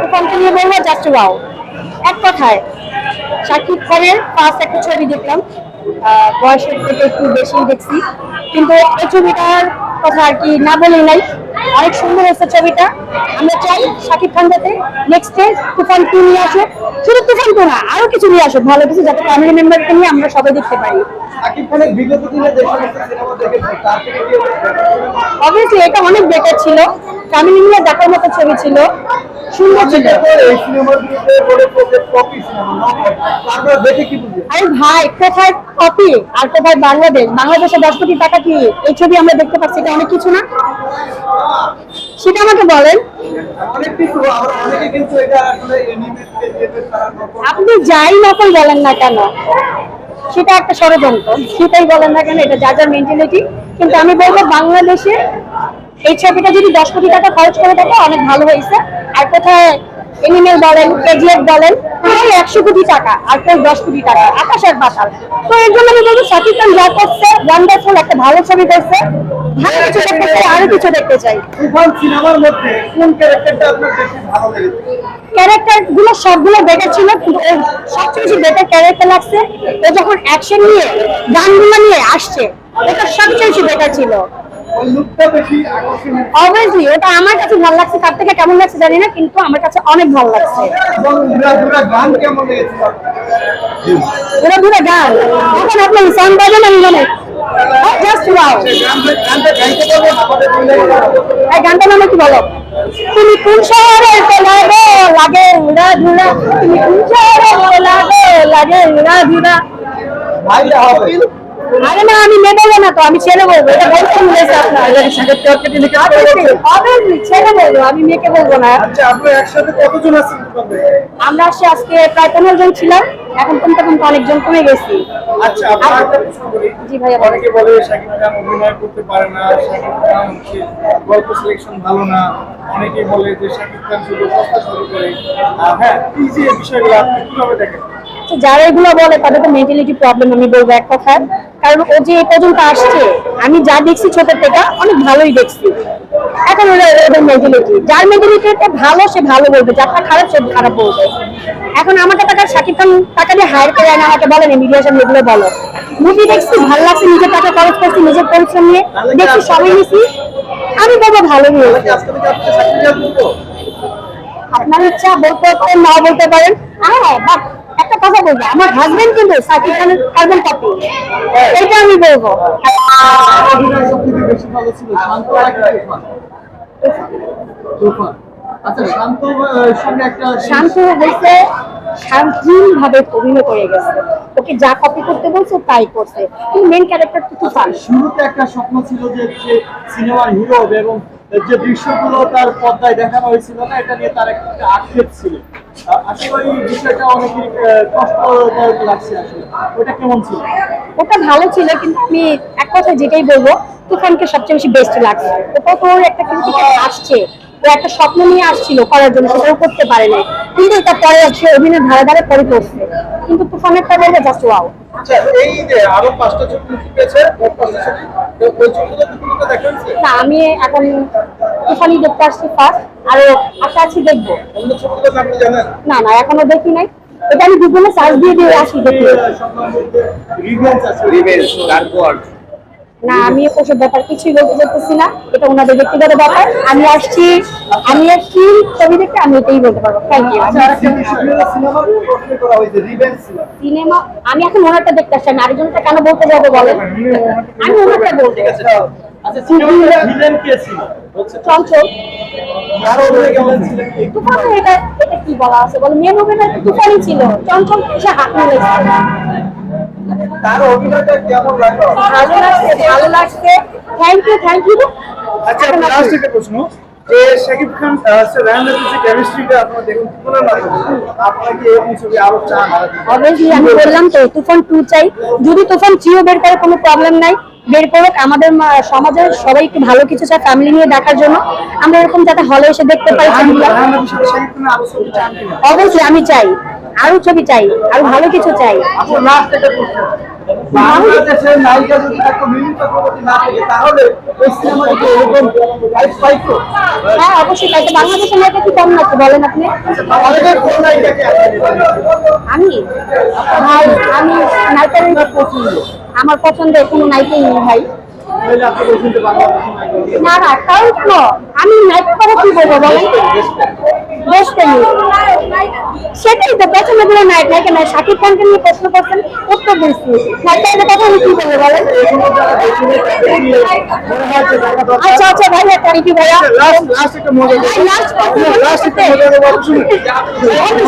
তুফানকে নিয়ে বলব just wow এক কথায় শাকিব খানের ফার্স্ট একটা ছবি দেখলাম। বয়সের থেকে একটু বেশি দেখছি। কিন্তু এই ছবিটার কথা আর কি না বলে নাই। অনেক সুন্দর হয়েছে ছবিটা। আমরা চাই সাকিব খান যাতে নেক্সট ডে তুফান টু নিয়ে আসো শুধু তুফান টু না আরও কিছু নিয়ে আসুক ভালো কিছু যাতে ফ্যামিলি মেম্বারকে নিয়ে আমরা সবাই দেখতে পাই? অবভিয়াসলি এটা অনেক বেটার ছিল। ফ্যামিলি নিয়ে দেখার মতো ছবি ছিল। সুন্দর ছিল। আরে ভাই কোথায় কপি আর কোথায় বাংলাদেশ? বাংলাদেশে দশ কোটি টাকা কি এই ছবি আমরা দেখতে পাচ্ছি? এটা অনেক কিছু না? সেটা আমাকে বলেন। আপনি যাই নকল বলেন না কেন সেটা একটা ষড়যন্ত্র। সেটাই বলেন না কেন এটা যা যার মেন্টালিটি কিন্তু আমি বলব বাংলাদেশে এই ছবিটা যদি দশ কোটি টাকা খরচ করে থাকে অনেক ভালো হয়েছে। আর কোথায় এনিমেল বলেন কেজিএফ বলেন একশো কোটি টাকা আর কেউ দশ কোটি টাকা আকাশ আর পাতাল তো এর জন্য আমি বলব শাকিব খান যা করছে ওয়ান্ডারফুল একটা ভালো ছবি করছে। ভালো কিছু দেখতে চাই আরও কিছু দেখতে চাই। তুফান সিনেমার মধ্যে কোন ক্যারেক্টারটা আপনার বেশি ভালো লেগেছে? ক্যারেক্টারগুলো সবগুলো বেটার ছিল সবচেয়ে বেশি বেটার ক্যারেক্টার লাগছে ও যখন অ্যাকশন নিয়ে গানগুলো নিয়ে আসছে ওটা সবচেয়ে বেশি বেটার ছিল। অবভিয়াসলি ওটা আমার কাছে ভালো লাগছে, তার থেকে কেমন লাগছে জানি না, কিন্তু আমার কাছে অনেক ভালো লাগছে। গানটা নামে কি তুমি কোন শহরে লাগে উড়া তুমি কোন শহরে লাগে উড়া আরে না আমি মেয়ে বলব না তো আমি ছেলে বলব এটা বলতে আপনার। ছেলে বলব আমি মেয়েকে বলব না। আচ্ছা আপনারা একসাথে কতজন আছেন আমরা আসছি আজকে প্রায় পনেরো জন ছিলাম এখন কমতে কমতে অনেকজন কমে গেছি। আচ্ছা আপনার একটা প্রশ্ন করি। জি ভাইয়া বলেন। অনেকে বলে শাকিব খান অভিনয় করতে পারে না শাকিব খান গল্প সিলেকশন ভালো না। অনেকে বলে যে শাকিব খান শুধু সস্তা শুরু করে হ্যাঁ এই যে বিষয়গুলো আপনি কীভাবে দেখেন? যারা এগুলো বলে তাদের তো মেন্টালিটি প্রবলেম আমি বলব এক কথায়। কারণ ও যে এই পর্যন্ত আসছে, আমি যা দেখছি ছোট থেকে, অনেক ভালোই দেখছি। এখন ওদের মেন্টালিটি যার মেন্টালিটিটা ভালো, সে ভালো বলবে যারটা খারাপ, সে খারাপ বলবে। এখন আমাকে টাকা শাকিব খান টাকা দিয়ে হায়ার করে আনে, আমাকে বলেন মিডিয়ার সামনে এগুলো বলো। মুভি দেখছি, ভালো লাগছে, নিজের টাকা খরচ করছি, নিজের পরিশ্রম নিয়ে। দেখছি সবাই নিছি আমি বলব করবেন তো আপনার ইচ্ছা বলতে পারেন না বলতে পারেন? হ্যাঁ বাট একটা কথা বলব, আমার হাজবেন্ড কিন্তু সাকিব খানের কার্বন কপি এটা আমি বলব। আচ্ছা ভাবে গেছে। ওকে যা কপি করতে বলছে, তাই করছে। মেন ক্যারেক্টার তো শুরুতে একটা স্বপ্ন ছিল যে সিনেমার হিরো এবং যে দৃশ্যগুলো তার পর্দায় দেখানো হয়েছিল না, এটা নিয়ে তার একটা আক্ষেপ ছিল। ওটা কেমন ছিল? ওটা ভালো ছিল কিন্তু আমি এক কথা যেটাই বলব তুফানকে সবচেয়ে বেশি বেস্ট লাগছে। ওটা তো ওর একটা ক্রিটিক্যাল আসছে ও একটা স্বপ্ন নিয়ে আসছিল করার জন্য সেটাও করতে পারে না কিন্তু এটা পরে সে অভিনয় ধারে ধারে পরে করছে। কিন্তু তুফানেরটা বলব জাস্ট ওয়াও আমি এখন তুফানি দেখতে আসছি ফার্স্ট আর আশা আছি দেখব। না না এখনও দেখি নাই। এটা আমি গুগলে সার্চ দিয়ে দিয়ে আসি দেখি। না আমি ওসব ব্যাপার কিছুই বলতে চাইতেছি না। এটা ওনাদের ব্যক্তিগত ব্যাপার। আমি আসছি আমি আসছি ছবি দেখতে আমি এটাই বলতে পারব। থ্যাংক ইউ আচ্ছা ছিল সিনেমা আমি এখন ওনারটা দেখতে আসছি। আমি আরেকজনটা কেন বলতে যাব বলেন? আমি ওনারটা বলতে আচ্ছা কে ছিল হচ্ছে চঞ্চল। আরও অনেক কেমন ছিল কি তুফান এটা এটা কি বলা আছে বলো? মেন অভিনয় তুফানই ছিল। চঞ্চল এসে হাত তার অভিনয়টা কেমন লাগল? ভালো লাগছে ভালো লাগছে। থ্যাংক ইউ থ্যাংক ইউ আচ্ছা লাস্ট একটা প্রশ্ন। যে শাকিব খান রায়ন যে কেমিস্ট্রিটা আপনারা দেখুন তুলনার মাধ্যমে আপনারা কি এরকম ছবি আরও চান? অবভিয়াসলি আমি বললাম তো তুফান টু চাই। যদি তুফান থ্রিও বের করে কোনো প্রবলেম নাই। বের করুক। আমাদের সমাজের সবাই একটু ভালো কিছু চায় ফ্যামিলি নিয়ে দেখার জন্য। আমরা এরকম যাতে হলে এসে দেখতে কিনা অবশ্যই আমি চাই। আরও ছবি চাই আরও ভালো কিছু চাই। আপনার লাস্ট একটা প্রশ্ন। বাংলাদেশের নায়িকা যদি থাকতো মিমি চক্রবর্তী না থাকে তাহলে এই সিনেমাটি কি এরকম লাইফ পাইতো হ্যাঁ অবশ্যই বাংলাদেশের কি কম নাকি বলেন আপনি? আমাদের কোন নায়িকাকে আমি? আমি নায়িকার পছন্দ আমার পছন্দের কোনো নায়িকাই নেই ভাই। না না তো। আমি নায়িকা করে কি বলব বলেন দেশপ্রেমী সেটাই তো পছন্দ করে নায়ক নায়িকা নয়। শাকিব খানকে নিয়ে প্রশ্ন করছেন উত্তর দিচ্ছি নায়িকাদের কথা আমি কি বলব বলেন? হয় আচ্ছা আচ্ছা ভাইয়া থ্যাংক ইউ ভাইয়া লাস্ট লাস্ট একটা মজা লাস্ট